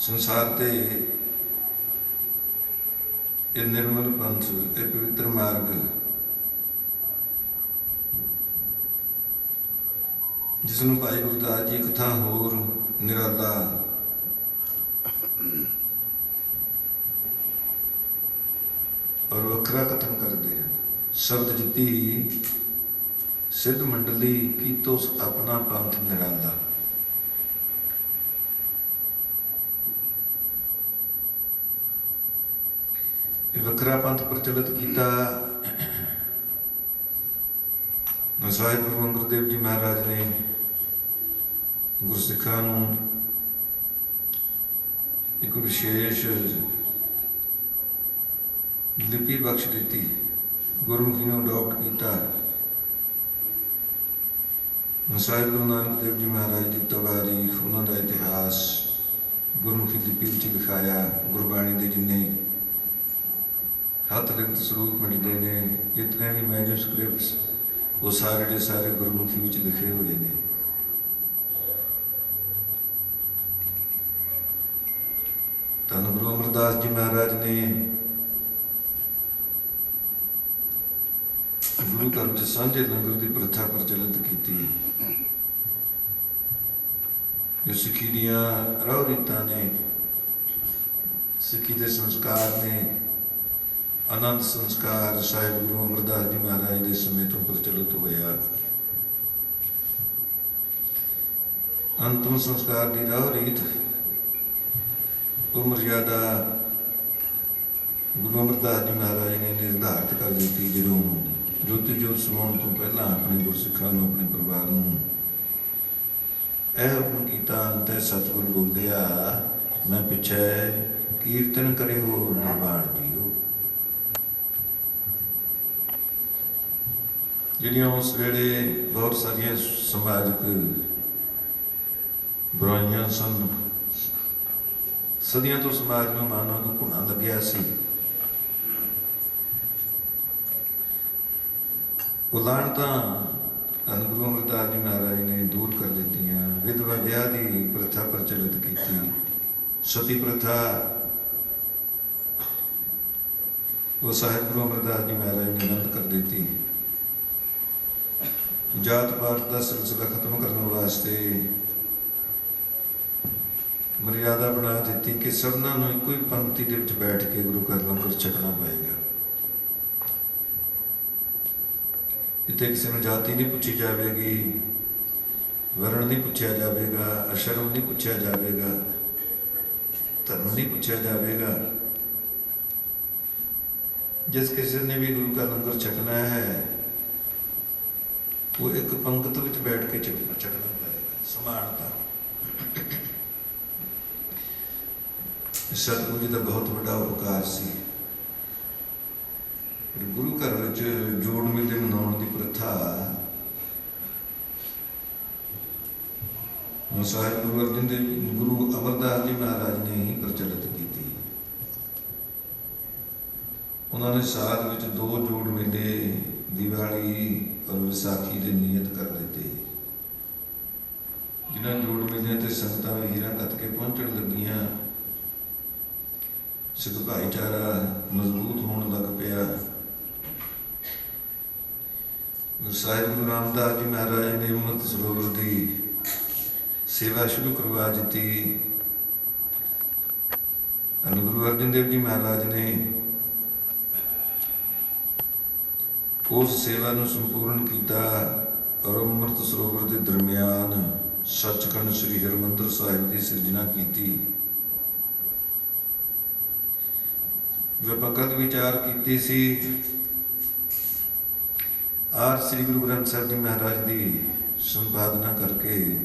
ਸੰਸਾਰ ਤੇ ਇਹ ਨਿਰਮਲ ਪੰਥ, ਇਹ ਪਵਿੱਤਰ ਮਾਰਗ ਜਿਸ ਨੂੰ ਭਾਈ ਗੁਰਦਾਸ ਜੀ ਇੱਕ ਥਾਂ ਹੋਰ ਨਿਰਾਲਾ ਔਰ ਵੱਖਰਾ ਕਥਨ ਕਰਦੇ ਹਨ। ਸ਼ਬਦ ਜਿੱਤੀ ਸਿੱਧ ਮੰਡਲੀ ਕੀਤੋ ਆਪਣਾ ਪੰਥ ਨਿਰਾਲਾ ਇਹ ਵੱਖਰਾ ਪੰਥ ਪ੍ਰਚਲਿਤ ਕੀਤਾ ਸਾਹਿਬ ਗੁਰੂ ਅੰਗਦ ਦੇਵ ਜੀ ਮਹਾਰਾਜ ਨੇ ਗੁਰਸਿੱਖਾਂ ਨੂੰ ਇੱਕ ਵਿਸ਼ੇਸ਼ ਲਿਪੀ ਬਖਸ਼ ਦਿੱਤੀ ਗੁਰਮੁਖੀ ਨੂੰ ਅਡਾਪਟ ਕੀਤਾ ਸਾਹਿਬ ਗੁਰੂ ਨਾਨਕ ਦੇਵ ਜੀ ਮਹਾਰਾਜ ਦੀ ਤਵਾਰੀਖ ਉਹਨਾਂ ਦਾ ਇਤਿਹਾਸ ਗੁਰਮੁਖੀ ਲਿਪੀ ਵਿੱਚ ਲਿਖਾਇਆ ਗੁਰਬਾਣੀ ਦੇ ਜਿੰਨੇ ਹੱਥ ਲਿਖਤ ਸਰੂਪ ਮਿਲਦੇ ਨੇ, ਜਿਤਨੇ ਵੀ ਮੈਨੂਸਕ੍ਰਿਪਟਸ ਉਹ ਸਾਰੇ ਦੇ ਸਾਰੇ ਗੁਰਮੁਖੀ ਵਿੱਚ ਲਿਖੇ ਹੋਏ ਨੇ। ਧੰਨ ਗੁਰੂ ਅਮਰਦਾਸ ਜੀ ਮਹਾਰਾਜ ਨੇ ਗੁਰੂ ਘਰ ਵਿੱਚ ਸਾਂਝੇ ਲੰਗਰ ਦੀ ਪ੍ਰਥਾ ਪ੍ਰਚਲਿਤ ਕੀਤੀ। ਜੋ ਸਿੱਖੀ ਦੀਆਂ ਰਾਹ ਰੀਤਾਂ ਨੇ, ਸਿੱਖੀ ਦੇ ਸੰਸਕਾਰ ਨੇ ਅਨੰਦ ਸੰਸਕਾਰ ਸਾਹਿਬ ਗੁਰੂ ਅਮਰਦਾਸ ਜੀ ਮਹਾਰਾਜ ਦੇ ਸਮੇਂ ਤੋਂ ਪ੍ਰਚਲਿਤ ਹੋਇਆ। ਅੰਤਮ ਸੰਸਕਾਰ ਦੀ ਰਾਹ ਰੀਤ ਉਹ ਮਰਜ਼ਾਦਾ ਗੁਰੂ ਅਮਰਦਾਸ ਜੀ ਮਹਾਰਾਜ ਨੇ ਨਿਰਧਾਰਿਤ ਕਰ ਦਿੱਤੀ, ਜਦੋਂ ਜੋਤੀ ਜੋਤ ਸਮਾਉਣ ਤੋਂ ਪਹਿਲਾਂ ਆਪਣੇ ਗੁਰਸਿੱਖਾਂ ਨੂੰ, ਆਪਣੇ ਪਰਿਵਾਰ ਨੂੰ ਇਹ ਹੁਕਮ ਕੀਤਾ, ਅੰਤੇ ਸਤਿਗੁਰ ਬੋਲਿਆ, ਮੈਂ ਪਿੱਛੇ ਕੀਰਤਨ ਕਰੇ ਹੋ ਨਿਰਵਾਣ ਜਿਹੜੀਆਂ ਉਸ ਵੇਲੇ ਬਹੁਤ ਸਾਰੀਆਂ ਸਮਾਜਿਕ ਬੁਰਾਈਆਂ ਸਨ, ਸਦੀਆਂ ਤੋਂ ਸਮਾਜ ਨੂੰ ਮਾਨਵ ਨੂੰ ਘੁਣਾ ਲੱਗਿਆ ਸੀ। ਉਦਾਹਰਣ ਤਾਂ ਧੰਨ ਗੁਰੂ ਅਮਰਦਾਸ ਜੀ ਮਹਾਰਾਜ ਨੇ ਦੂਰ ਕਰ ਦਿੱਤੀਆਂ, ਵਿਧਵਾ ਵਿਆਹ ਦੀ ਪ੍ਰਥਾ ਪ੍ਰਚਲਿਤ ਕੀਤੀ, ਸਤੀ ਪ੍ਰਥਾ। ਉਹ ਸਾਹਿਬ ਗੁਰੂ ਅਮਰਦਾਸ ਜੀ ਮਹਾਰਾਜ ਨੇ ਬੰਦ ਕਰ ਦਿੱਤੀ। ਜਾਤ ਪਾਤ ਦਾ ਸਿਲਸਿਲਾ ਖਤਮ ਕਰਨ ਵਾਸਤੇ ਮਰਿਆਦਾ ਬਣਾ ਦਿੱਤੀ ਕਿ ਸਭਨਾਂ ਨੂੰ ਇੱਕੋ ਹੀ ਪੰਕਤੀ ਦੇ ਵਿੱਚ ਬੈਠ ਕੇ ਗੁਰੂ ਘਰ ਲੰਗਰ ਛਕਣਾ ਪਏਗਾ। ਇੱਥੇ ਕਿਸੇ ਨੂੰ ਜਾਤੀ ਨਹੀਂ ਪੁੱਛੀ ਜਾਵੇਗੀ, ਵਰਣ ਨਹੀਂ ਪੁੱਛਿਆ ਜਾਵੇਗਾ, ਅਸ਼ਰਮ ਨਹੀਂ ਪੁੱਛਿਆ ਜਾਵੇਗਾ, ਧਰਮ ਨਹੀਂ ਪੁੱਛਿਆ ਜਾਵੇਗਾ। ਜਿਸ ਕਿਸੇ ਨੇ ਵੀ ਗੁਰੂ ਘਰ ਲੰਗਰ ਛਕਣਾ ਹੈ ਉਹ ਇੱਕ ਪੰਗਤ ਵਿੱਚ ਬੈਠ ਕੇ ਛਕਣਾ ਛਕਣਾ ਪਏਗਾ ਸਮਾਨਤਾ ਸਤਿਗੁਰੂ ਜੀ ਦਾ ਬਹੁਤ ਵੱਡਾ ਉਪਕਾਰ ਸੀ। ਗੁਰੂ ਘਰ ਵਿੱਚ ਜੋੜ ਮੇਲੇ ਮਨਾਉਣ ਦੀ ਪ੍ਰਥਾ ਸਾਹਿਬ ਗੁਰੂ ਅਰਜਨ ਦੇਵ ਗੁਰੂ ਅਮਰਦਾਸ ਜੀ ਮਹਾਰਾਜ ਨੇ ਹੀ ਪ੍ਰਚਲਿਤ ਕੀਤੀ। ਉਹਨਾਂ ਨੇ ਸਾਧ ਵਿੱਚ ਦੋ ਜੋੜ ਮੇਲੇ ਦੀਵਾਲੀ ਔਰ ਵਿਸਾਖੀ ਦੇ ਨਿਯਤ ਕਰ ਦਿੱਤੇ। ਜਿਨ੍ਹਾਂ ਜੋੜ ਮੇਲਿਆਂ ਤੇ ਸੰਗਤਾਂ ਹੀਰਾ ਕੱਤ ਕੇ ਪਹੁੰਚਣ ਲੱਗੀਆਂ। ਸਿੱਖ ਭਾਈਚਾਰਾ ਮਜ਼ਬੂਤ ਹੋਣ ਲੱਗ ਪਿਆ। ਗੁਰੂ ਸਾਹਿਬ ਗੁਰੂ ਰਾਮਦਾਸ ਜੀ ਮਹਾਰਾਜ ਨੇ ਅੰਮ੍ਰਿਤ ਸਰੋਵਰ ਦੀ ਸੇਵਾ ਸ਼ੁਰੂ ਕਰਵਾ ਦਿੱਤੀ। ਅਨ ਗੁਰੂ ਅਰਜਨ ਦੇਵ ਜੀ ਮਹਾਰਾਜ ਨੇ ਉਸ ਸੇਵਾ ਨੂੰ ਸੰਪੂਰਨ ਕੀਤਾ ਔਰ ਅੰਮ੍ਰਿਤ ਸਰੋਵਰ ਦੇ ਦਰਮਿਆਨ ਸੱਚਖੰਡ ਸ੍ਰੀ ਹਰਿਮੰਦਰ ਸਾਹਿਬ ਦੀ ਸਿਰਜਣਾ ਕੀਤੀ। ਜੋ ਵਿਚਾਰ ਕੀਤੀ ਸੀ? ਆਰ ਸ੍ਰੀ ਗੁਰੂ ਗ੍ਰੰਥ ਸਾਹਿਬ ਜੀ ਮਹਾਰਾਜ ਦੀ ਸੰਪਾਦਨਾ ਕਰਕੇ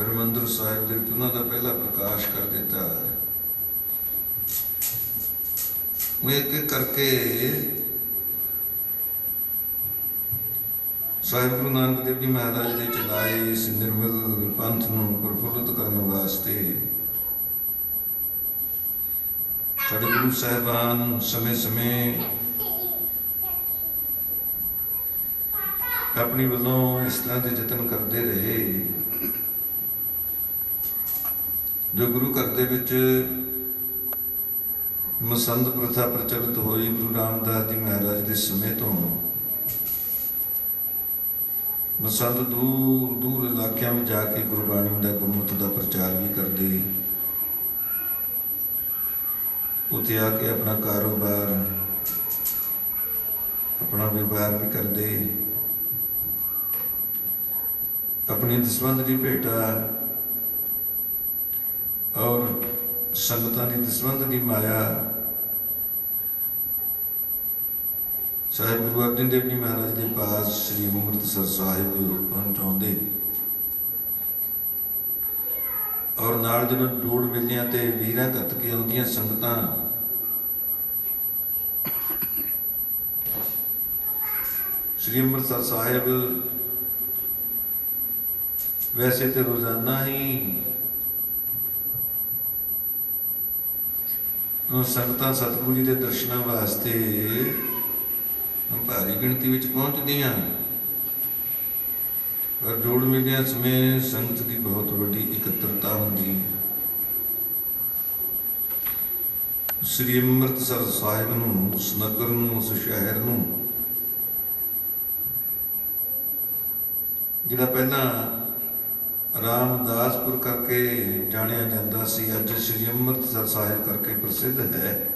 ਹਰਿਮੰਦਰ ਸਾਹਿਬ ਦੇ ਉਹਨਾਂ ਦਾ ਪਹਿਲਾ ਪ੍ਰਕਾਸ਼ ਕਰ ਦਿੱਤਾ। ਉਹ ਇੱਕ ਇੱਕ ਕਰਕੇ ਸਾਹਿਬ ਗੁਰੂ ਨਾਨਕ ਦੇਵ ਜੀ ਮਹਾਰਾਜ ਦੇ ਚਲਾਏ ਇਸ ਨਿਰਮਲ ਪੰਥ ਨੂੰ ਪ੍ਰਫੁੱਲਤ ਕਰਨ ਵਾਸਤੇ ਸਾਡੇ ਗੁਰੂ ਸਾਹਿਬਾਨ ਸਮੇਂ-ਸਮੇਂ ਆਪਣੀ ਵੱਲੋਂ ਇਸ ਤਰ੍ਹਾਂ ਦੇ ਯਤਨ ਕਰਦੇ ਰਹੇ ਜੋ ਗੁਰੂ ਘਰ ਦੇ ਵਿੱਚ ਮਸੰਦ ਪ੍ਰਥਾ ਪ੍ਰਚਲਿਤ ਹੋਈ ਗੁਰੂ ਰਾਮਦਾਸ ਜੀ ਮਹਾਰਾਜ ਦੇ ਸਮੇਂ ਤੋਂ। ਮਸੰਦ ਦੂਰ ਦੂਰ ਇਲਾਕਿਆਂ ਵਿੱਚ ਜਾ ਕੇ ਗੁਰਬਾਣੀ ਦਾ ਗੁਰਮਤਿ ਦਾ ਪ੍ਰਚਾਰ ਵੀ ਕਰਦੇ। ਉੱਥੇ ਆ ਕੇ ਆਪਣਾ ਕਾਰੋਬਾਰ, ਆਪਣਾ ਵਪਾਰ ਵੀ ਕਰਦੇ। ਆਪਣੀ ਦਸਵੰਧ ਦੀ ਭੇਟਾ ਔਰ ਸੰਗਤਾਂ ਦੀ ਦਸਵੰਧ ਦੀ ਮਾਇਆ ਸਾਹਿਬ ਗੁਰੂ ਅਰਜਨ ਦੇਵ ਜੀ ਮਹਾਰਾਜ ਦੇ ਪਾਸ ਸ੍ਰੀ ਅੰਮ੍ਰਿਤਸਰ ਸਾਹਿਬ ਪਹੁੰਚਾਉਂਦੇ। ਔਰ ਨਾਲ ਜਦੋਂ ਜੋੜ ਮਿਲਦੀਆਂ ਤੇ ਵੀਰਾਂ ਘੱਤ ਕੇ ਆਉਂਦੀਆਂ ਸੰਗਤਾਂ, ਸ੍ਰੀ ਅੰਮ੍ਰਿਤਸਰ ਸਾਹਿਬ ਵੈਸੇ ਤੇ ਰੋਜ਼ਾਨਾ ਹੀ ਉਹ ਸੰਗਤਾਂ ਸਤਿਗੁਰੂ ਜੀ ਦੇ ਦਰਸ਼ਨਾਂ ਵਾਸਤੇ ਭਾਰੀ ਗਿਣਤੀ ਵਿੱਚ ਪਹੁੰਚਦੀਆਂ ਪਰ ਜੋੜ ਮੇਲਿਆਂ ਸਮੇਂ ਸੰਗਤ ਦੀ ਬਹੁਤ ਵੱਡੀ ਇਕੱਤਰਤਾ ਹੁੰਦੀ ਹੈ। ਸ੍ਰੀ ਅੰਮ੍ਰਿਤਸਰ ਸਾਹਿਬ ਨੂੰ, ਉਸ ਨਗਰ ਨੂੰ, ਉਸ ਸ਼ਹਿਰ ਨੂੰ, ਜਿਹੜਾ ਪਹਿਲਾਂ ਰਾਮਦਾਸਪੁਰ ਕਰਕੇ ਜਾਣਿਆ ਜਾਂਦਾ ਸੀ, ਅੱਜ ਸ੍ਰੀ ਅੰਮ੍ਰਿਤਸਰ ਸਾਹਿਬ ਕਰਕੇ ਪ੍ਰਸਿੱਧ ਹੈ।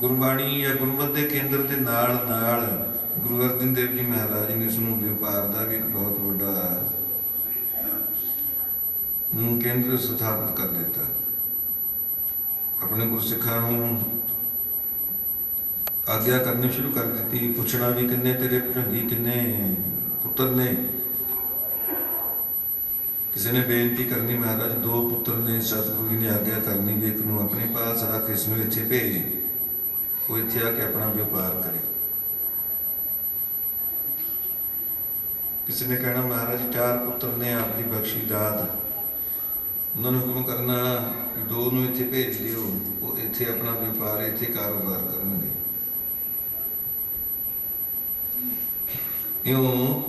ਗੁਰਬਾਣੀ ਜਾਂ ਗੁਰਮਤਿ ਦੇ ਕੇਂਦਰ ਦੇ ਨਾਲ ਨਾਲ ਗੁਰੂ ਅਰਜਨ ਦੇਵ ਜੀ ਮਹਾਰਾਜ ਨੇ ਇਸ ਨੂੰ ਵਪਾਰ ਦਾ ਵੀ ਇੱਕ ਬਹੁਤ ਵੱਡਾ ਹਮ, ਕੇਂਦਰ ਸਥਾਪਿਤ ਕਰ ਦਿੱਤਾ। ਆਪਣੇ ਗੁਰਸਿੱਖਾਂ ਨੂੰ ਆਗਿਆ ਕਰਨੀ ਸ਼ੁਰੂ ਕਰ ਦਿੱਤੀ। ਪੁੱਛਣਾ ਵੀ ਕਿੰਨੇ ਤੇਰੇ ਭੁਜੰਗੀ ਕਿੰਨੇ ਪੁੱਤਰ ਨੇ? ਕਿਸੇ ਨੇ ਬੇਨਤੀ ਕਰਨੀ ਮਹਾਰਾਜ ਦੋ ਪੁੱਤਰ ਨੇ ਸਤਿਗੁਰੂ ਜੀ ਨੇ ਆਗਿਆ ਕਰਨੀ ਵੀ ਇੱਕ ਨੂੰ ਆਪਣੇ ਪਾਸ ਰੱਖ ਇਸ ਨੂੰ ਇੱਥੇ ਭੇਜ। ਉਹ ਇੱਥੇ ਆ ਕੇ ਆਪਣਾ ਵਪਾਰ ਕਰੇ। ਕਿਸੇ ਨੇ ਕਹਿਣਾ, ਮਹਾਰਾਜ, ਚਾਰ ਪੁੱਤਰ ਨੇ ਆਪਣੀ ਬਖਸ਼ੀ ਦਾਤ। ਉਹਨਾਂ ਨੂੰ ਹੁਕਮ ਕਰਨਾ ਦੋ ਨੂੰ ਇੱਥੇ ਭੇਜ ਦਿਓ, ਉਹ ਇੱਥੇ ਆਪਣਾ ਵਪਾਰ, ਇੱਥੇ ਕਾਰੋਬਾਰ ਕਰਨਗੇ। ਇਉਂ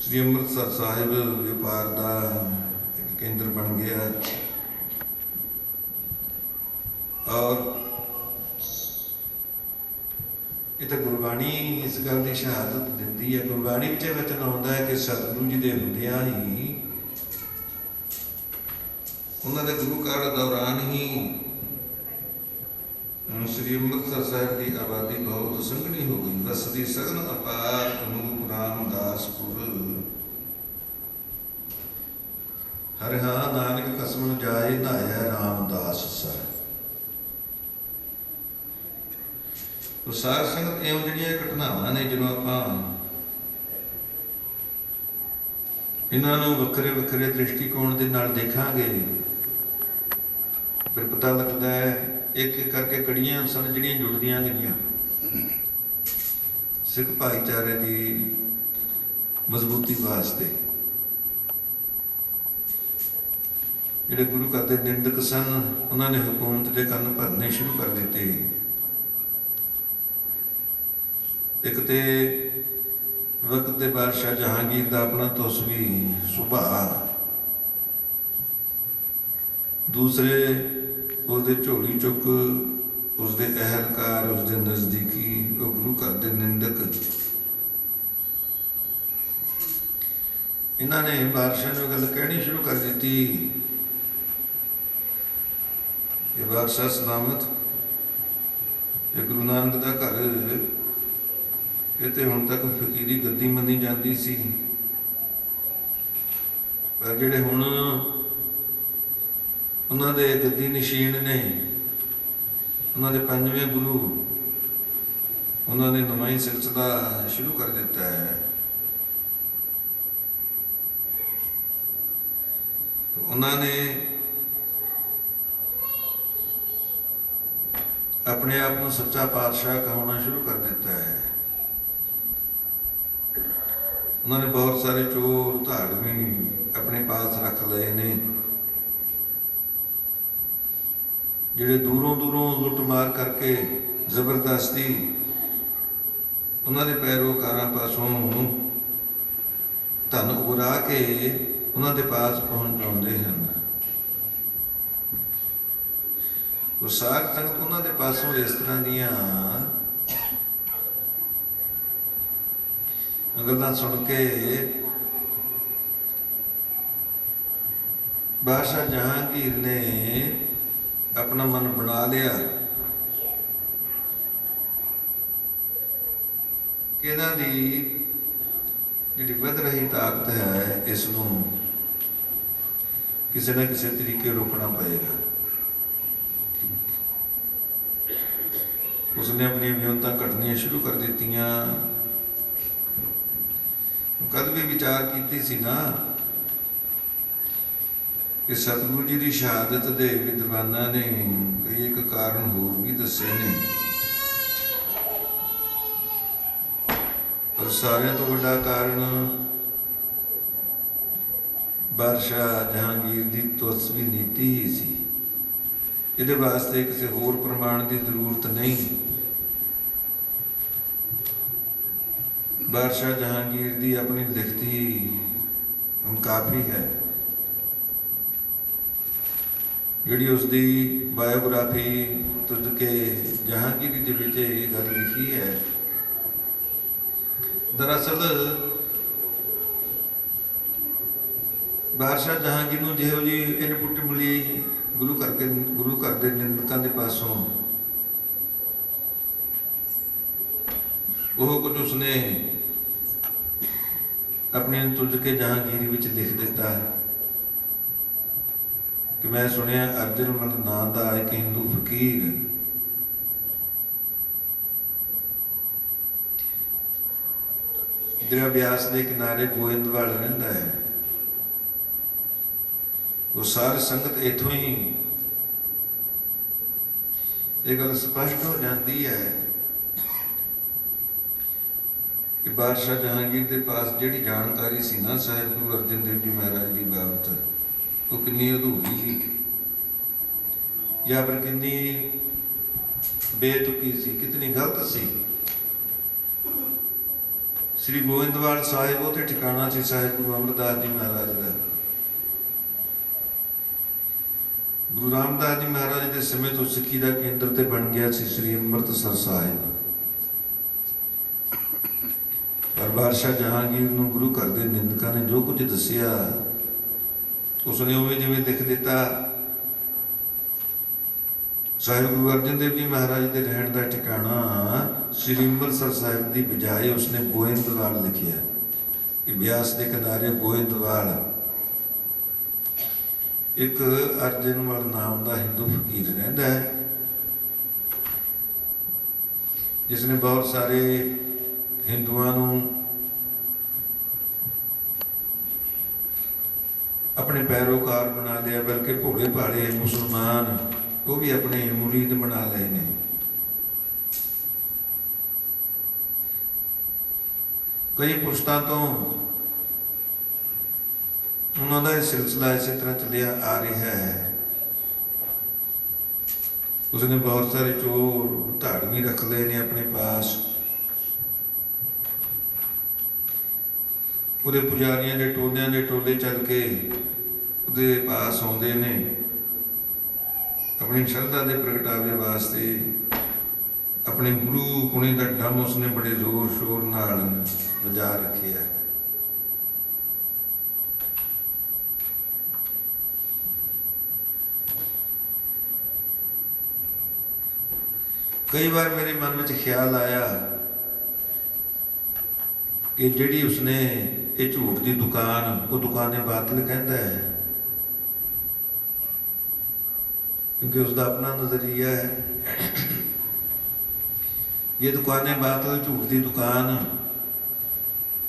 ਸ੍ਰੀ ਅੰਮ੍ਰਿਤਸਰ ਸਾਹਿਬ ਵਪਾਰ ਦਾ ਇੱਕ ਕੇਂਦਰ ਬਣ ਗਿਆ। ਔਰ ਇਹ ਤਾਂ ਗੁਰਬਾਣੀ ਇਸ ਗੱਲ ਦੀ ਸ਼ਹਾਦਤ ਦਿੰਦੀ ਹੈ। ਗੁਰਬਾਣੀ ਵਿੱਚ ਵਚਨ ਆਉਂਦਾ ਹੈ ਕਿ ਸਤਿਗੁਰੂ ਜੀ ਦੇ ਹੁੰਦਿਆਂ ਹੀ ਉਹਨਾਂ ਦੇ ਗੁਰੂ ਕਾਲ ਦੌਰਾਨ ਹੀ ਸ੍ਰੀ ਅੰਮ੍ਰਿਤਸਰ ਸਾਹਿਬ ਦੀ ਆਬਾਦੀ ਬਹੁਤ ਸੰਘਣੀ ਹੋ ਗਈ। ਵਸਦੀ ਸਗਨ ਅਪਾਰ ਅਨੂਪ ਰਾਮਦਾਸਪੁਰ। ਹਰਿ ਹਾਂ ਨਾਨਕ ਕਸਮ ਜਾਏ ਨਾਇਆ ਰਾਮਦਾਸ ਸਰ। ਉਹ ਸਾਰ ਸੰਗਤ ਐਵੇਂ ਜਿਹੜੀਆਂ ਘਟਨਾਵਾਂ ਨੇ ਜਦੋਂ ਆਪਾਂ ਇਹਨਾਂ ਨੂੰ ਵੱਖਰੇ ਵੱਖਰੇ ਦ੍ਰਿਸ਼ਟੀਕੋਣ ਦੇ ਨਾਲ ਦੇਖਾਂਗੇ, ਫਿਰ ਪਤਾ ਲੱਗਦਾ ਹੈ ਇੱਕ ਇੱਕ ਕਰਕੇ ਕੜੀਆਂ ਸਨ ਜਿਹੜੀਆਂ ਜੁੜਦੀਆਂ ਗਈਆਂ ਸਿੱਖ ਭਾਈਚਾਰੇ ਦੀ ਮਜ਼ਬੂਤੀ ਵਾਸਤੇ। ਜਿਹੜੇ ਗੁਰੂ ਘਰ ਦੇ ਨਿੰਦਕ ਸਨ, ਉਹਨਾਂ ਨੇ ਹਕੂਮਤ ਦੇ ਕੰਨ ਭਰਨੇ ਸ਼ੁਰੂ ਕਰ ਦਿੱਤੇ। ਇੱਕ ਤੇ ਵਕਤ ਦੇ ਬਾਦਸ਼ਾਹ ਜਹਾਂਗੀਰ ਦਾ ਆਪਣਾ ਤੁਸਵੀ ਸੁਭਾਅ ਦੂਸਰੇ ਉਸਦੇ ਝੋਲੀ ਚੁੱਕ, ਉਸਦੇ ਅਹਲਕਾਰ, ਉਸਦੇ ਨਜ਼ਦੀਕੀ, ਉਹ ਗੁਰੂ ਘਰ ਦੇ ਨਿੰਦਕ। ਇਹਨਾਂ ਨੇ ਬਾਦਸ਼ਾਹ ਨੂੰ ਗੱਲ ਕਹਿਣੀ ਸ਼ੁਰੂ ਕਰ ਦਿੱਤੀ ਇਹ ਬਾਦਸ਼ਾਹ ਸਲਾਮਤ, ਇਹ ਗੁਰੂ ਨਾਨਕ ਦਾ ਘਰ ਇਹ ਤੇ ਹੁਣ ਤੱਕ ਫਕੀਰੀ ਗੱਦੀ ਮੰਨੀ ਜਾਂਦੀ ਸੀ। ਪਰ ਜਿਹੜੇ ਹੁਣ ਉਹਨਾਂ ਦੇ ਗੱਦੀ ਨਸ਼ੀਨ ਨੇ, ਉਹਨਾਂ ਦੇ ਪੰਜਵੇਂ ਗੁਰੂ, ਉਹਨਾਂ ਨੇ ਨਵਾਂ ਹੀ ਸਿਲਸਿਲਾ ਸ਼ੁਰੂ ਕਰ ਦਿੱਤਾ ਹੈ। ਉਹਨਾਂ ਨੇ ਆਪਣੇ ਆਪ ਨੂੰ ਸੱਚਾ ਪਾਤਸ਼ਾਹ ਕਹਾਉਣਾ ਸ਼ੁਰੂ ਕਰ ਦਿੱਤਾ ਹੈ। ਉਹਨਾਂ ਨੇ ਬਹੁਤ ਸਾਰੇ ਚੋਰ ਧਾੜਵੀ ਆਪਣੇ ਪਾਸ ਰੱਖ ਲਏ ਨੇ। ਜਿਹੜੇ ਦੂਰੋਂ ਦੂਰੋਂ ਲੁੱਟ ਮਾਰ ਕਰਕੇ ਜ਼ਬਰਦਸਤੀ ਉਹਨਾਂ ਦੇ ਪੈਰੋਕਾਰਾਂ ਪਾਸੋਂ ਧਨ ਉਗਰਾ ਕੇ ਉਹਨਾਂ ਦੇ ਪਾਸ ਪਹੁੰਚਾਉਂਦੇ ਹਨ। ਉਹ ਸਾਰ ਸੰਗਤ ਉਹਨਾਂ ਦੇ ਪਾਸੋਂ ਇਸ ਤਰ੍ਹਾਂ ਦੀਆਂ ਗੱਲਾਂ ਸੁਣ ਕੇ ਬਾਦਸ਼ਾਹ ਜਹਾਂਗੀਰ ਨੇ ਆਪਣਾ ਮਨ ਬਣਾ ਲਿਆ। ਕਿ ਇਹਨਾਂ ਦੀ ਜਿਹੜੀ ਵਧ ਰਹੀ ਤਾਕਤ ਹੈ, ਇਸ ਨੂੰ ਕਿਸੇ ਨਾ ਕਿਸੇ ਤਰੀਕੇ ਰੋਕਣਾ ਪਏਗਾ। ਉਸਨੇ ਆਪਣੀ ਵਿਉਂਤਾਂ ਘਟਣੀਆਂ ਸ਼ੁਰੂ ਕਰ ਦਿੱਤੀਆਂ। ਕਦ ਵੀ ਵਿਚਾਰ ਕੀਤੀ ਸੀ ਨਾ ਕਿ ਸਤਿਗੁਰੂ ਜੀ ਦੀ ਸ਼ਹਾਦਤ ਦੇ ਵਿਦਵਾਨਾਂ ਨੇ ਕਈ ਇੱਕ ਕਾਰਨ ਹੋਰ ਵੀ ਦੱਸੇ ਨੇ। ਪਰ ਸਾਰਿਆਂ ਤੋਂ ਵੱਡਾ ਕਾਰਨ ਬਾਦਸ਼ਾਹ ਜਹਾਂਗੀਰ ਦੀ ਤਸਵੀ ਨੀਤੀ ਹੀ ਸੀ। ਇਹਦੇ ਵਾਸਤੇ ਕਿਸੇ ਹੋਰ ਪ੍ਰਮਾਣ ਦੀ ਜ਼ਰੂਰਤ ਨਹੀਂ। ਬਾਦਸ਼ਾਹ ਜਹਾਂਗੀਰ ਦੀ ਆਪਣੀ ਲਿਖਤੀ ਹੁਣ ਕਾਫੀ ਹੈ। ਜਿਹੜੀ ਉਸ ਦੀ ਬਾਇਓਗ੍ਰਾਫੀ ਤੁਝ ਕੇ ਜਹਾਂਗੀਰ ਦੇ ਵਿੱਚ ਇਹ ਗੱਲ ਲਿਖੀ ਹੈ। ਦਰਅਸਲ ਬਾਦਸ਼ਾਹ ਜਹਾਂਗੀਰ ਨੂੰ ਜਿਹੋ ਜੀ ਇਹਨ ਪੁੱਟ ਮਿਲੀ ਗੁਰੂ ਘਰ ਦੇ ਗੁਰੂ ਘਰ ਦੇ ਨਿੰਦਕਾਂ ਦੇ ਪਾਸੋਂ ਉਹ ਕੁਝ ਉਸਨੇ ਆਪਣੇ ਤੁਝ ਕੇ ਜਹਾਂਗੀਰ ਵਿੱਚ ਲਿਖ ਦਿੱਤਾ ਕਿ ਮੈਂ ਸੁਣਿਆ, ਅਰਜਨ ਮਲ ਨਾਂ ਦਾ ਇੱਕ ਹਿੰਦੂ ਫਕੀਰ। ਦਰਿਆ ਬਿਆਸ ਦੇ ਕਿਨਾਰੇ ਗੋਇੰਦਵਾਲ ਰਹਿੰਦਾ ਹੈ। ਉਹ ਸਾਰੀ ਸੰਗਤ ਇਥੋਂ ਹੀ ਇਹ ਗੱਲ ਸਪਸ਼ਟ ਹੋ ਜਾਂਦੀ ਹੈ ਕਿ ਬਾਦਸ਼ਾਹ ਜਹਾਂਗੀਰ ਦੇ ਪਾਸ ਜਿਹੜੀ ਜਾਣਕਾਰੀ ਸੀ ਨਾ ਸਾਹਿਬ ਗੁਰੂ ਅਰਜਨ ਦੇਵ ਜੀ ਮਹਾਰਾਜ ਦੀ ਬਾਬਤ, ਉਹ ਕਿੰਨੀ ਅਧੂਰੀ ਸੀ। ਜਾਂ ਫਿਰ ਕਿੰਨੀ ਬੇਤੁਕੀ ਸੀ, ਕਿਤਨੀ ਗਲਤ ਸੀ। ਸ੍ਰੀ ਗੋਇੰਦਵਾਲ ਸਾਹਿਬ ਉਹ ਠਿਕਾਣਾ ਸੀ ਸਾਹਿਬ ਗੁਰੂ ਅਮਰਦਾਸ ਜੀ ਮਹਾਰਾਜ ਦਾ। ਗੁਰੂ ਰਾਮਦਾਸ ਜੀ ਮਹਾਰਾਜ ਦੇ ਸਮੇਂ ਤੋਂ ਸਿੱਖੀ ਦਾ ਕੇਂਦਰ ਤੇ ਬਣ ਗਿਆ ਸੀ ਸ੍ਰੀ ਅੰਮ੍ਰਿਤਸਰ ਸਾਹਿਬ। ਪਰ ਬਾਦਸ਼ਾਹ ਜਹਾਂਗੀਰ ਨੂੰ ਗੁਰੂ ਘਰ ਦੇ ਨਿੰਦਕਾਂ ਨੇ ਜੋ ਕੁਝ ਦੱਸਿਆ, ਉਸਨੇ ਉਵੇਂ ਜਿਵੇਂ ਲਿਖ ਦਿੱਤਾ। ਸਾਹਿਬ ਗੁਰੂ ਅਰਜਨ ਦੇਵ ਜੀ ਮਹਾਰਾਜ ਦੇ ਰਹਿਣ ਦਾ ਠਿਕਾਣਾ ਸ੍ਰੀ ਅੰਮ੍ਰਿਤਸਰ ਸਾਹਿਬ ਦੀ ਬਜਾਏ ਉਸਨੇ ਗੋਇੰਦਵਾਲ ਲਿਖਿਆ। ਕਿ ਬਿਆਸ ਦੇ ਕਿਨਾਰੇ ਗੋਇੰਦਵਾਲ, ਇੱਕ ਅਰਜਨ ਅਰਜਨਵਾਲ ਨਾਮ ਦਾ ਹਿੰਦੂ ਫਕੀਰ ਰਹਿੰਦਾ ਹੈ ਜਿਸ ਨੇ ਬਹੁਤ ਸਾਰੇ ਹਿੰਦੂਆਂ ਨੂੰ ਆਪਣੇ ਪੈਰੋਕਾਰ ਬਣਾ ਲਿਆ, ਬਲਕਿ ਭੋਲੇ ਭਾਲੇ, ਮੁਸਲਮਾਨ, ਉਹ ਵੀ ਆਪਣੇ ਮੁਰੀਦ ਬਣਾ ਲਏ ਨੇ। ਕਈ ਪੁਸ਼ਤਾਂ ਤੋਂ ਉਹਨਾਂ ਦਾ ਇਹ ਸਿਲਸਿਲਾ ਇਸੇ ਤਰ੍ਹਾਂ ਚੱਲਿਆ ਆ ਰਿਹਾ ਹੈ। ਉਸਨੇ ਬਹੁਤ ਸਾਰੇ ਚੋਰ, ਧਾੜਵੀ ਰੱਖ ਲਏ ਨੇ ਆਪਣੇ ਪਾਸ। ਉਹਦੇ ਪੁਜਾਰੀਆਂ ਦੇ ਟੋਲਿਆਂ ਦੇ ਟੋਲੇ ਚੱਲ ਕੇ ਉਹਦੇ ਪਾਸ ਆਉਂਦੇ ਨੇ। ਆਪਣੀ ਸ਼ਰਧਾ ਦੇ ਪ੍ਰਗਟਾਵੇ ਵਾਸਤੇ ਆਪਣੇ ਗੁਰੂ ਕੁਣੇ ਦਾ ਡੰਮ ਉਸਨੇ ਬੜੇ ਜ਼ੋਰ ਸ਼ੋਰ ਨਾਲ ਵਜਾ ਰੱਖਿਆ ਹੈ। ਕਈ ਵਾਰ ਮੇਰੇ ਮਨ ਵਿੱਚ ਖਿਆਲ ਆਇਆ ਕਿ ਜਿਹੜੀ ਉਸਨੇ ਇਹ ਝੂਠ ਦੀ ਦੁਕਾਨ, ਉਹ ਦੁਕਾਨੇ ਬਾਤਲ ਕਹਿੰਦਾ ਹੈ। ਕਿਉਂਕਿ ਉਸ ਦਾ ਆਪਣਾ ਨਜ਼ਰੀਆ ਹੈ। ਇਹ ਦੁਕਾਨੇ ਬਾਤਲ ਝੂਠ ਦੀ ਦੁਕਾਨ,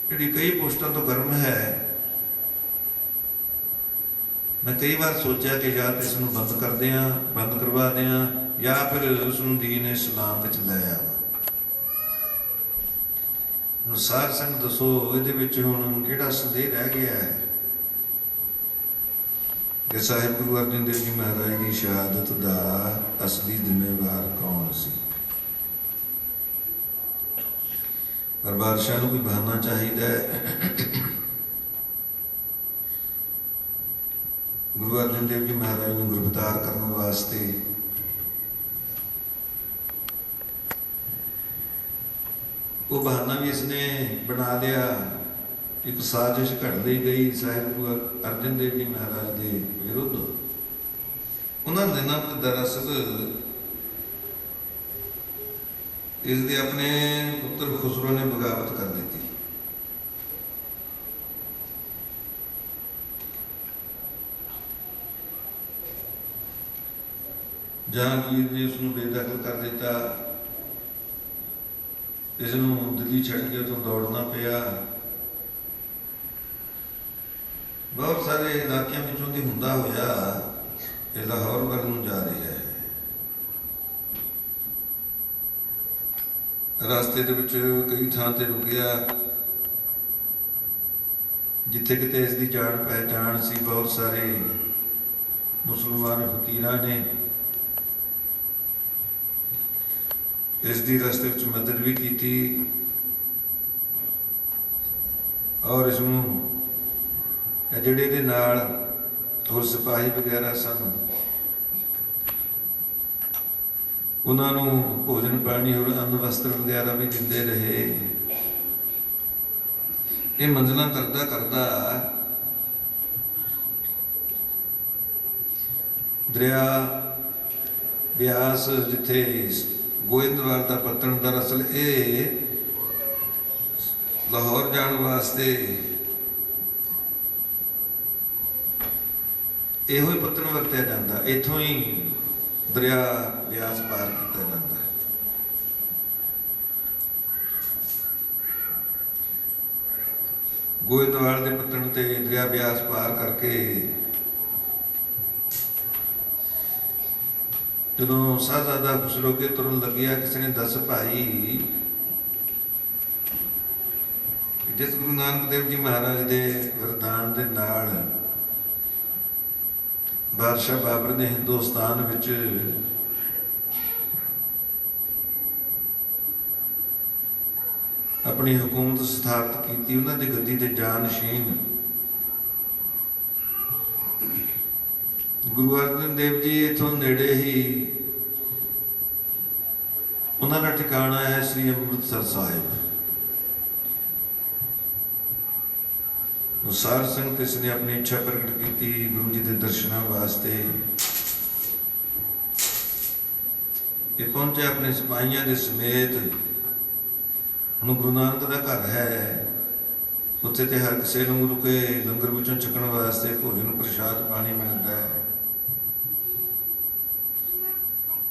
ਜਿਹੜੀ ਕਈ ਪੁਸ਼ਤਾਂ ਤੋਂ ਗਰਮ ਹੈ। ਮੈਂ ਕਈ ਵਾਰ ਸੋਚਿਆ ਕਿ ਜਾਂ ਤਾਂ ਇਸ ਨੂੰ ਬੰਦ ਕਰਦੇ ਆ ਬੰਦ ਕਰਵਾ ਦਿਆਂ, ਜਾਂ ਫਿਰ ਉਸ ਨੂੰ ਦੀਨ ਇਸਲਾਮ ਵਿੱਚ ਲੈ ਆਵਾਂ। ਹੁਣ ਸਾਰ ਸੰਗ ਦੱਸੋ, ਇਹਦੇ ਵਿੱਚ ਹੁਣ ਕਿਹੜਾ ਸੰਦੇਹ ਰਹਿ ਗਿਆ ਹੈ? ਕਿ ਸਾਹਿਬ ਗੁਰੂ ਅਰਜਨ ਦੇਵ ਜੀ ਮਹਾਰਾਜ ਦੀ ਸ਼ਹਾਦਤ ਦਾ ਅਸਲੀ ਜ਼ਿੰਮੇਵਾਰ ਕੌਣ ਸੀ? ਪਰ ਬਾਦਸ਼ਾਹ ਨੂੰ ਵੀ ਬਹਾਨਾ ਚਾਹੀਦਾ ਹੈ? ਗੁਰੂ ਅਰਜਨ ਦੇਵ ਜੀ ਮਹਾਰਾਜ ਨੂੰ ਗ੍ਰਿਫਤਾਰ ਕਰਨ ਵਾਸਤੇ ਉਹ ਬਹਾਨਾ ਵੀ ਇਸਨੇ ਬਣਾ ਲਿਆ ਇੱਕ ਸਾਜ਼ਿਸ਼ ਘੜ ਲਈ ਗਈ ਸਾਹਿਬ ਗੁਰੂ ਅਰਜਨ ਦੇਵ ਜੀ ਮਹਾਰਾਜ ਦੇ ਵਿਰੁੱਧ। ਉਹਨਾਂ ਦਿਨਾਂ ਵਿੱਚ ਦਰਅਸਲ ਇਸ ਦੇ ਆਪਣੇ ਪੁੱਤਰ ਖੁਸਰੋ ਨੇ ਬਗਾਵਤ ਕਰ ਦਿੱਤੀ। ਜਹਾਂਗੀਰ ਨੇ ਉਸ ਨੂੰ ਬੇਦਖਲ ਕਰ ਦਿੱਤਾ। ਇਸ ਨੂੰ ਦਿੱਲੀ ਛੱਡ ਕੇ ਉਥੋਂ ਦੌੜਨਾ ਪਿਆ। ਬਹੁਤ ਸਾਰੇ ਇਲਾਕਿਆਂ ਵਿੱਚੋਂ ਦੀ ਹੁੰਦਾ ਹੋਇਆ ਇਹ ਲਾਹੌਰ ਵੱਲ ਨੂੰ ਜਾ ਰਿਹਾ ਹੈ। ਰਸਤੇ ਦੇ ਵਿੱਚ ਕਈ ਥਾਂ ਤੇ ਰੁਕਿਆ। ਜਿੱਥੇ ਕਿਤੇ ਇਸ ਦੀ ਜਾਣ ਪਹਿਚਾਣ ਸੀ, ਬਹੁਤ ਸਾਰੇ ਮੁਸਲਮਾਨ ਫਕੀਰਾਂ ਨੇ ਇਸ ਦੀ ਰਸਤੇ ਵਿੱਚ ਮਦਦ ਵੀ ਕੀਤੀ ਔਰ ਇਸ ਨੂੰ ਜਿਹੜੇ ਇਹਦੇ ਨਾਲ ਹੋਰ ਸਿਪਾਹੀ ਵਗੈਰਾ ਸਨ। ਉਹਨਾਂ ਨੂੰ ਭੋਜਨ ਪਾਣੀ ਹੋਰ ਅੰਨ ਵਸਤਰ ਵਗੈਰਾ ਵੀ ਦਿੰਦੇ ਰਹੇ। ਇਹ ਮੰਜ਼ਲਾਂ ਕਰਦਾ ਕਰਦਾ ਦਰਿਆ ਬਿਆਸ ਜਿੱਥੇ ਗੋਇੰਦਵਾਲ ਦਾ ਪੱਤਣ ਦਰਅਸਲ ਇਹ ਲਾਹੌਰ ਜਾਣ ਵਾਸਤੇ ਇਹੋ ਹੀ ਪੱਤਣ ਵਰਤਿਆ ਜਾਂਦਾ, ਇੱਥੋਂ ਹੀ ਦਰਿਆ ਬਿਆਸ ਪਾਰ ਕੀਤਾ ਜਾਂਦਾ। ਗੋਇੰਦਵਾਲ ਦੇ ਪੱਤਣ ਤੇ ਦਰਿਆ ਬਿਆਸ ਪਾਰ ਕਰਕੇ ਜਦੋਂ ਸਾਜ਼ਾਦਾ ਖੁਸਰੋ ਕੇ ਤੁਰਨ ਲੱਗਿਆ, ਕਿਸੇ ਨੇ ਦੱਸ ਭਾਈ ਜਿਸ ਗੁਰੂ ਨਾਨਕ ਦੇਵ ਜੀ ਮਹਾਰਾਜ ਦੇ ਵਰਦਾਨ ਦੇ ਨਾਲ ਬਾਦਸ਼ਾਹ ਬਾਬਰ ਨੇ ਹਿੰਦੁਸਤਾਨ ਵਿੱਚ ਆਪਣੀ ਹਕੂਮਤ ਸਥਾਪਿਤ ਕੀਤੀ, ਉਹਨਾਂ ਦੀ ਗੱਦੀ ਤੇ ਜਾਨਸ਼ੀਨ ਗੁਰੂ ਅਰਜਨ ਦੇਵ ਜੀ ਇਥੋਂ ਨੇੜੇ ਹੀ ਉਹਨਾਂ ਦਾ ਠਿਕਾਣਾ ਹੈ ਸ੍ਰੀ ਅੰਮ੍ਰਿਤਸਰ ਸਾਹਿਬ। ਉਹ ਸਾਰ ਸੰਗਤ ਇਸ ਨੇ ਆਪਣੀ ਇੱਛਾ ਪ੍ਰਗਟ ਕੀਤੀ ਗੁਰੂ ਜੀ ਦੇ ਦਰਸ਼ਨਾਂ ਵਾਸਤੇ। ਇਹ ਪਹੁੰਚੇ ਆਪਣੇ ਸਿਪਾਹੀਆਂ ਦੇ ਸਮੇਤ। ਹੁਣ ਗੁਰੂ ਨਾਨਕ ਦਾ ਘਰ ਹੈ। ਉੱਥੇ ਤੇ ਹਰ ਕਿਸੇ ਨੂੰ ਗੁਰੂ ਕੇ ਲੰਗਰ ਵਿੱਚੋਂ ਚੱਕਣ ਵਾਸਤੇ ਭੋਜਨ, ਪ੍ਰਸ਼ਾਦ, ਪਾਣੀ ਮਿਲਦਾ ਹੈ।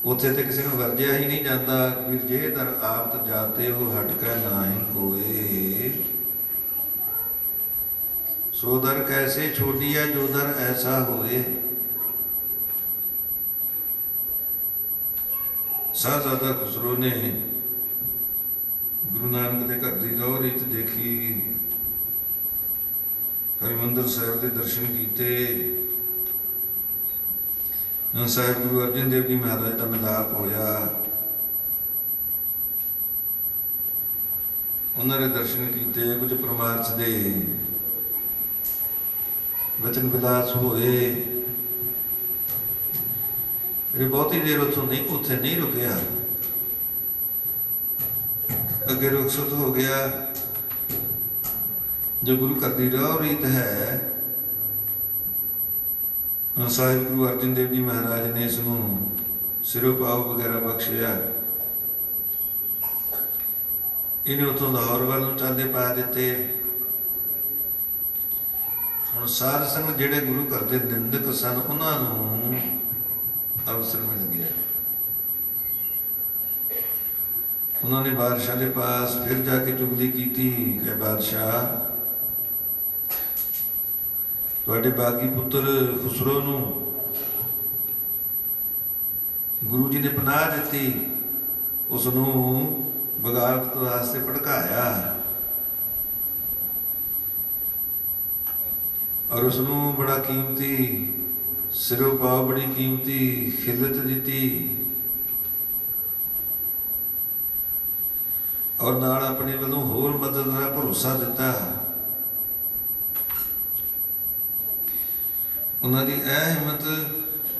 ਉੱਥੇ ਤੇ ਕਿਸੇ ਨੂੰ ਵਰਜਿਆ ਹੀ ਨਹੀਂ ਜਾਂਦਾ। ਵੀਰ ਜੇ ਦਰ ਜਾਤੇ ਹੋ ਹਟ ਨਾਹੀ ਕੋਏ। ਸੋ ਕੈਸੇ ਛੋਟੀ ਹੈ ਐਸਾ ਹੋਏ। ਸਾਜ਼ਾਦਾ ਖੁਸਰੋ ਨੇ ਗੁਰੂ ਨਾਨਕ ਦੇ ਘਰ ਦੀ ਰੋਹ ਰੀਤ ਦੇਖੀ। ਹਰਿਮੰਦਰ ਸਾਹਿਬ ਦੇ ਦਰਸ਼ਨ ਕੀਤੇ। ਸਾਹਿਬ ਗੁਰੂ ਅਰਜਨ ਦੇਵ ਜੀ ਮਹਾਰਾਜ ਦਾ ਮਿਲਾਪ ਹੋਇਆ। ਉਹਨਾਂ ਨੇ ਦਰਸ਼ਨ ਕੀਤੇ, ਕੁਝ ਪਰਮਾਰਥ ਦੇ। ਵਚਨ ਵਿਦਾਸ ਹੋਏ। ਇਹ ਬਹੁਤੀ ਦੇਰ ਉੱਥੋਂ ਨਹੀਂ, ਉੱਥੇ ਨਹੀਂ ਰੁਕਿਆ। ਅੱਗੇ ਰੁਖਸਤ ਹੋ ਗਿਆ। ਜੋ ਗੁਰੂ ਘਰ ਦੀ ਰਾਹ ਰੀਤ ਹੈ ਸਾਹਿਬ ਗੁਰੂ ਅਰਜਨ ਦੇਵ ਜੀ ਮਹਾਰਾਜ ਨੇ ਇਸ ਨੂੰ ਸਿਰੋਂ ਪਾਉ ਵਗੈਰਾ ਬਖਸ਼ਿਆ। ਇਹਨੇ ਉਥੋਂ ਲਾਹੌਰ ਵੱਲ ਨੂੰ ਚਾਲੇ ਪਾ ਦਿੱਤੇ। ਹੁਣ ਸਾਧ ਸੰਗਤ ਜਿਹੜੇ ਗੁਰੂ ਘਰ ਦੇ ਨਿੰਦਕ ਸਨ, ਉਹਨਾਂ ਨੂੰ ਅਵਸਰ ਮਿਲ ਗਿਆ। ਉਹਨਾਂ ਨੇ ਬਾਦਸ਼ਾਹ ਦੇ ਪਾਸ ਫਿਰ ਜਾ ਕੇ ਚੁਗਲੀ ਕੀਤੀ ਕਿ ਬਾਦਸ਼ਾਹ ਤੁਹਾਡੇ ਬਾਗੀ ਪੁੱਤਰ ਖੁਸਰੋ ਨੂੰ ਗੁਰੂ ਜੀ ਨੇ ਪਨਾਹ ਦਿੱਤੀ ਉਸ ਨੂੰ ਬਗਾਵਤ ਵਾਸਤੇ ਭੜਕਾਇਆ। ਔਰ ਉਸ ਨੂੰ ਬੜਾ ਕੀਮਤੀ, ਸਿਰੋਂ ਪਾਉ ਬੜੀ ਕੀਮਤੀ ਖਿਲਤ ਦਿੱਤੀ। ਔਰ ਨਾਲ ਆਪਣੇ ਵੱਲੋਂ ਹੋਰ ਮਦਦ ਦਾ ਭਰੋਸਾ ਦਿੱਤਾ। ਉਹਨਾਂ ਦੀ ਇਹ ਹਿੰਮਤ,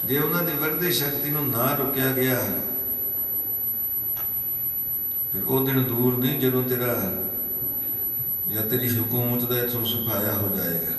ਜੇ ਉਹਨਾਂ ਦੀ ਵਰਦੀ ਸ਼ਕਤੀ ਨੂੰ ਨਾ ਰੁਕਿਆ ਗਿਆ, ਫਿਰ ਉਹ ਦਿਨ ਦੂਰ ਨਹੀਂ ਜਦੋਂ ਤੇਰਾ ਜਾਂ ਤੇਰੀ ਹਕੂਮਤ ਦਾ ਇਥੋਂ ਸਫਾਇਆ ਹੋ ਜਾਏਗਾ।